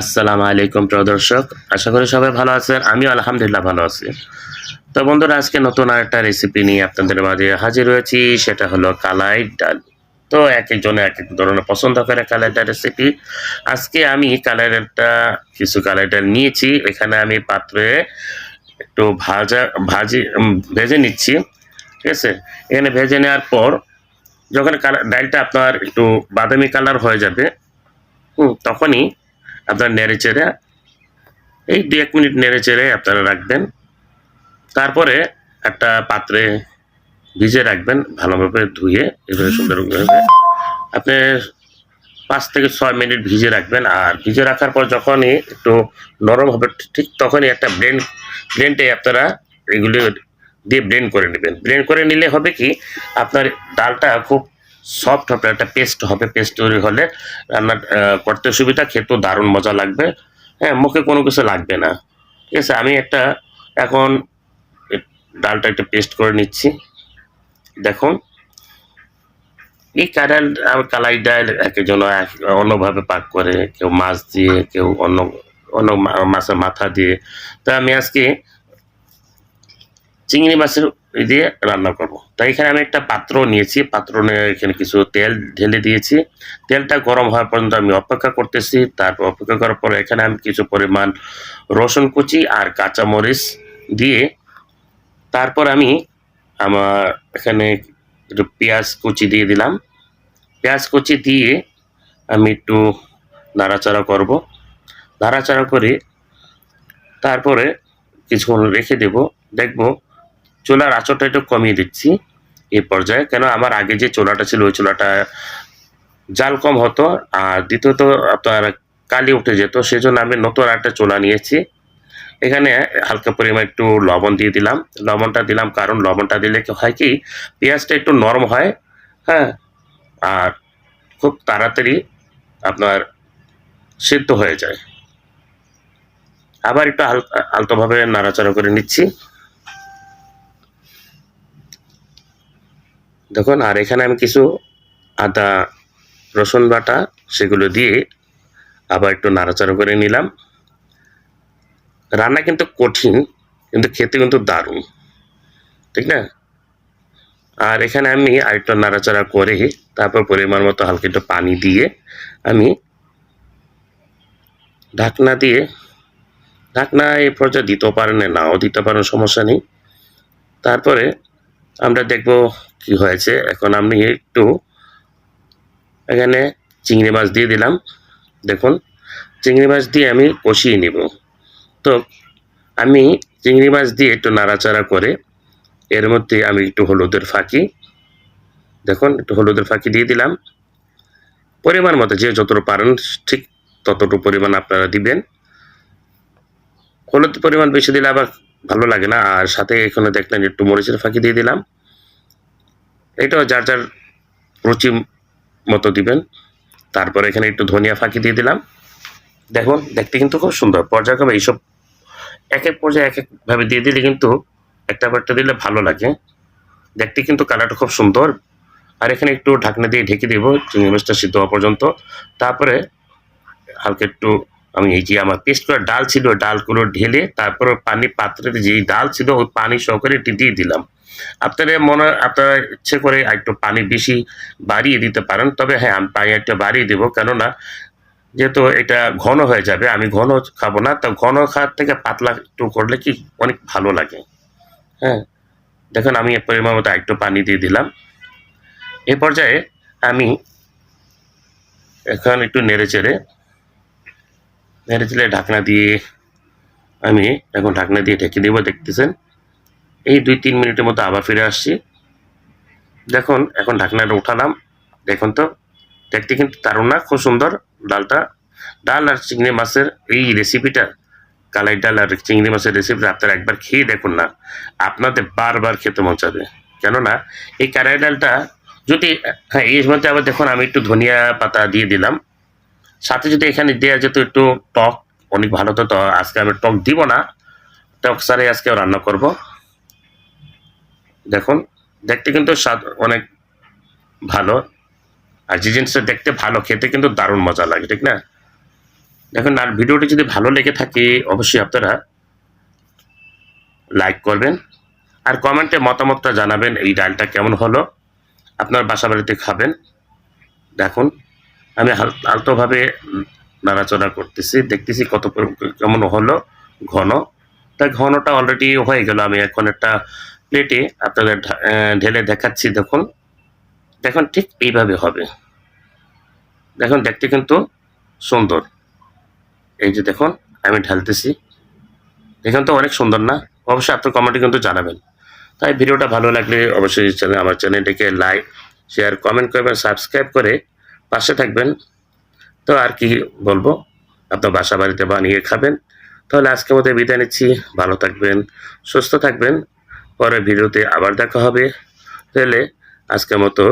আসসালামু আলাইকুম প্রিয় দর্শক আশা করি সবাই ভালো আছেন। আমিও আলহামদুলিল্লাহ ভালো আছি। তো বন্ধুরা আজকে নতুন আরেকটা রেসিপি নিয়ে আপনাদের মাঝে হাজির হয়েছি সেটা হলো কালাই ডাল। তো এক একজনে এক এক ধরনের পছন্দ করে ডাল রেসিপি আজকে আমি কালাই ডালটা কিছু ডাল নিয়েছি এখানে আমি পাত্রে একটু ভাজা ভাজি ভেজে নিচ্ছি ঠিক আছে? এখানে ভেজে নেওয়ার পর যখন কালার ডালটা আপনার একটু বাদামি কালার হয়ে যাবে হুম, তখনই আপনার নেড়ে চেড়ে, এই দু এক মিনিট নেড়ে চেড়ে আপনারা রাখবেন। তারপরে একটা পাত্রে ভিজে রাখবেন, ভালোভাবে ধুয়ে এভাবে সুন্দরভাবে আপনি পাঁচ থেকে ছয় মিনিট ভিজে রাখবেন, আর ভিজে রাখার পর যখনই একটু নরম হবে, ঠিক তখনই একটা ব্লেন্ড ব্লেন্ডে আপনারা এগুলি দিয়ে ব্লেন্ড করে নেবেন। ব্লেন্ড করে নিলে হবে কি, আপনার ডালটা খুব সফট হবে, একটা পেস্ট হবে পেস্ট তৈরি হলে রান্না করতে সুবিধা, খেতেও দারুণ মজা লাগবে। হ্যাঁ মুখে কোনো কিছু লাগবে না। ঠিক আছে, আমি একটা এখন ডালটা একটা পেস্ট করে নিচ্ছি। দেখুন, এই কাডাল কালাই ডাল এক একজন এক- অন্যভাবে পাক করে, কেউ মাছ দিয়ে, কেউ অন্য অন্য মাছের মাথা দিয়ে। তো আমি আজকে চিংড়ি মাছের দিয়ে রান্না করব। তাই এখানে আমি একটা পাত্র নিয়েছি, পাত্র নিয়ে এখানে কিছু তেল ঢেলে দিয়েছি। তেলটা গরম হওয়া পর্যন্ত আমি অপেক্ষা করতেছি। তারপর অপেক্ষা করার পরে এখানে আমি কিছু পরিমাণ রসুন কুচি আর কাঁচামরিচ দিয়ে তারপর আমি আমার এখানে পেঁয়াজ কুচি দিয়ে দিলাম। পেঁয়াজ কুচি দিয়ে আমি একটু নাড়াচাড়া করব। নাড়াচাড়া করে তারপরে কিছুক্ষণ রেখে দেব। দেখব চুলার আঁচটা একটু কমিয়ে দিচ্ছি এই পর্যায়ে। কেন আমার আগে যে চোলাটা ছিল, ওই চুলাটা জাল কম হতো আর দ্বিতীয়ত আপনার কালি উঠে যেত, সেজন্য আমি নতুন একটা চোলা নিয়েছি। এখানে হালকা পরিমাণ একটু লবণ দিয়ে দিলাম। লবণটা দিলাম কারণ লবণটা দিলে কি হয় কি, পেঁয়াজটা একটু নরম হয় হ্যাঁ আর খুব তাড়াতাড়ি আপনার সিদ্ধ হয়ে যায়। আবার একটু আলতোভাবে নাড়াচাড়া করে নিচ্ছি। দেখুন, আর এখানে আমি কিছু আদা, রসুন বাটা সেগুলো দিয়ে আবার একটু নাড়াচাড়া করে নিলাম। রান্না কিন্তু কঠিন, কিন্তু খেতে কিন্তু দারুণ, ঠিক না? আর এখানে আমি আরেকটু নাড়াচাড়া করে তারপর পরিমাণ মতো হালকা একটু পানি দিয়ে আমি ঢাকনা দিয়ে, ঢাকনা এই পর্যায়ে দিতেও পারেন নাও দিতে পারেন, সমস্যা নেই। তারপরে আমরা দেখব হয়েছে? এখন আমি একটু এখানে চিংড়ি মাছ দিয়ে দিলাম। দেখুন, চিংড়ি মাছ দিয়ে আমি কষিয়ে নেব। তো আমি চিংড়ি মাছ দিয়ে একটু নাড়াচাড়া করে এর মধ্যে আমি একটু হলুদের ফাঁকি, দেখুন, একটু হলুদের ফাঁকি দিয়ে দিলাম। পরিমাণ মতো, যে যতটুকু পারেন, ঠিক ততটুকু পরিমাণ আপনারা দিবেন। হলুদ পরিমাণ বেশি দিলে আবার ভালো লাগে না। আর সাথে এখানে দেখলেন, একটু মরিচের ফাঁকি দিয়ে দিলাম। এটাও যার যার রুচি মতো দিবেন। তারপরে এখানে একটু ধনিয়া ফাঁকি দিয়ে দিলাম। দেখুন, দেখতে কিন্তু খুব সুন্দর। পর্যায়ক্রমে এইসব এক এক পর্যায়ে এক একভাবে দিয়ে দিলে কিন্তু একটা বারটা দিলে ভালো লাগে। দেখতে কিন্তু কালারটা খুব সুন্দর। আর এখানে একটু ঢাকনা দিয়ে ঢেকে দেবো, চিংড়ি মাছটা সিদ্ধ হওয়া পর্যন্ত। তারপরে হালকা একটু আমি এই যে আমার পেস্ট করা ডাল ছিল, ডালগুলো ঢেলে তারপরে পানি পাত্রে যেই ডাল ছিল, ওই পানি সহকারে এটি দিয়ে দিলাম। আপনাদের মনে, আপনারা ইচ্ছে করে একটু পানি বেশি বাড়িয়ে দিতে পারেন, তবে হ্যাঁ আমি পানি একটা বাড়িয়ে দেবো, কেননা যেহেতু এটা ঘন হয়ে যাবে, আমি ঘন খাব না, তো ঘন খাওয়ার থেকে পাতলা একটু করলে কি অনেক ভালো লাগে। হ্যাঁ দেখুন, আমি পরিমাণ মতো একটু পানি দিয়ে দিলাম। এ পর্যায়ে আমি এখন একটু নেড়ে চেড়ে নেড়ে চেড়ে ঢাকনা দিয়ে আমি এখন ঢাকনা দিয়ে ঢেকে দেবো, দেখতেছেন? এই দুই তিন মিনিটের মতো আবার ফিরে আসছি। দেখুন, এখন ঢাকনাটা উঠালাম। দেখুন তো, দেখতে কিন্তু দারুণ না? খুব সুন্দর ডালটা। ডাল আর চিংড়ি মাছের এই রেসিপিটা কালাই ডাল আর চিংড়ি মাছের রেসিপিটা আপনারা একবার খেয়ে দেখুন না। আপনাদের বারবার খেতে মন চাবে। কেননা, এই কালাই ডালটা যদি হ্যাঁ এই মধ্যে আবার দেখুন, আমি একটু ধনিয়া পাতা দিয়ে দিলাম। সাথে যদি এখানে দেওয়া যেত একটু টক, অনেক ভালো তো আজকে আমি টক দিব না। টক সারে আজকে রান্না করব। দেখুন, দেখতে কিন্তু স্বাদ অনেক ভালো। আর যে জিনিসটা দেখতে ভালো, খেতে কিন্তু দারুণ মজা লাগে, ঠিক না? দেখুন, আর ভিডিওটি যদি ভালো লেগে থাকে, অবশ্যই আপনারা লাইক করবেন আর কমেন্টে মতামতটা জানাবেন, এই ডালটা কেমন হলো, আপনার বাসা বাড়িতে খাবেন। দেখুন, আমি আলতোভাবে নাড়াচড়া করতেছি, দেখতেছি কত কেমন হলো ঘন। তা ঘনটা অলরেডি হয়ে গেল, আমি এখন একটা প্লেটে আপনাদের ঢেলে দেখাচ্ছি, দেখুন। দেখুন ঠিক এইভাবে হবে। দেখুন, দেখতে কিন্তু সুন্দর। এই যে দেখুন, আমি ঢালতেছি। দেখুন তো অনেক সুন্দর না? অবশ্যই আপনার কমেন্টে কিন্তু জানাবেন। তাই ভিডিওটা ভালো লাগলে অবশ্যই চ্যানেল আমার চ্যানেলটিকে লাইক শেয়ার কমেন্ট করবেন সাবস্ক্রাইব করে পাশে থাকবেন। তো আর কি বলব? আপনার বাসা বাড়িতে বানিয়ে খাবেন। তাহলে আজকের মতো বিদায় নিচ্ছি। ভালো থাকবেন, সুস্থ থাকবেন। পরের ভিডিওতে আবার দেখা হবে। তাহলে আজকের মতো